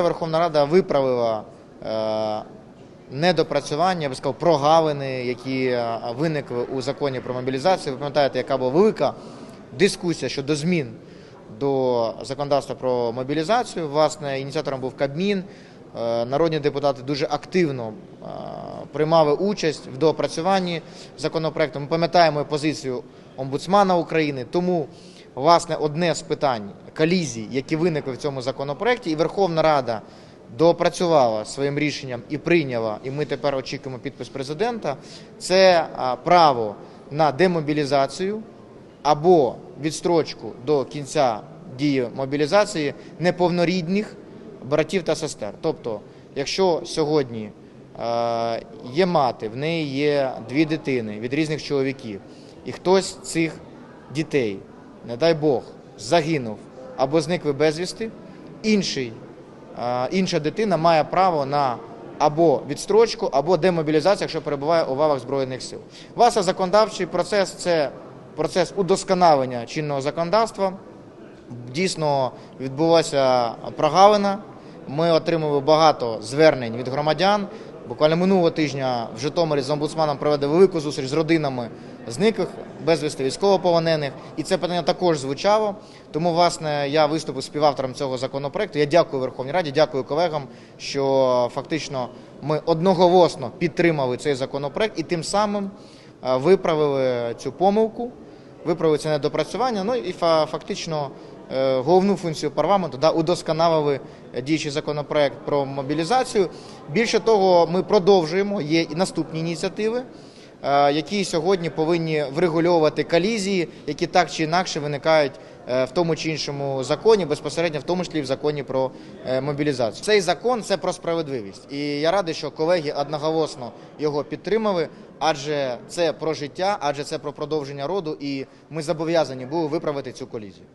Верховна Рада виправила е, недопрацювання, я би сказав, прогавини, які е, виникли у законі про мобілізацію. Ви пам'ятаєте, яка була велика дискусія щодо змін до законодавства про мобілізацію. Власне, ініціатором був Кабмін. Е, Народні депутати дуже активно приймали участь в доопрацюванні законопроекту. Ми пам'ятаємо позицію омбудсмана України. Тому, власне, одне з питань колізій, які виникли в цьому законопроекті, і Верховна Рада доопрацювала своїм рішенням і прийняла, і ми тепер очікуємо підпис президента. Це право на демобілізацію або відстрочку до кінця дії мобілізації неповнорідних братів та сестер. Тобто, якщо сьогодні е, є мати, в неї є дві дитини від різних чоловіків, і хтось цих дітей, не дай Бог, загинув або зникли безвісти, інший, інша дитина має право на або відстрочку, або демобілізацію, якщо перебуває у лавах Збройних сил. Власне, законодавчий процес це процес удосконалення чинного законодавства. Дійсно відбулася прогалина. Ми отримали багато звернень від громадян. Буквально минулого тижня в Житомирі з омбудсманом провели велику зустріч з родинами зниклих безвісти військовополонених, і це питання також звучало. Тому, власне, я виступив співавтором цього законопроекту. Я дякую Верховній Раді, дякую колегам, що фактично ми одноголосно підтримали цей законопроект і тим самим е, виправили цю помилку виправили це недопрацювання. Ну і фа- фактично головну функцію парламенту да, удосконалили діючий законопроект про мобілізацію. Більше того, ми продовжуємо. Є і наступні ініціативи, е, які сьогодні повинні врегульовувати колізії, які так чи інакше виникають е, в тому чи іншому законі, безпосередньо в тому числі в законі про е, мобілізацію. Цей закон це про справедливість, і я радий, що колеги одноголосно його підтримали. Адже це про життя, адже це про продовження роду, і ми зобов'язані були виправити цю колізію.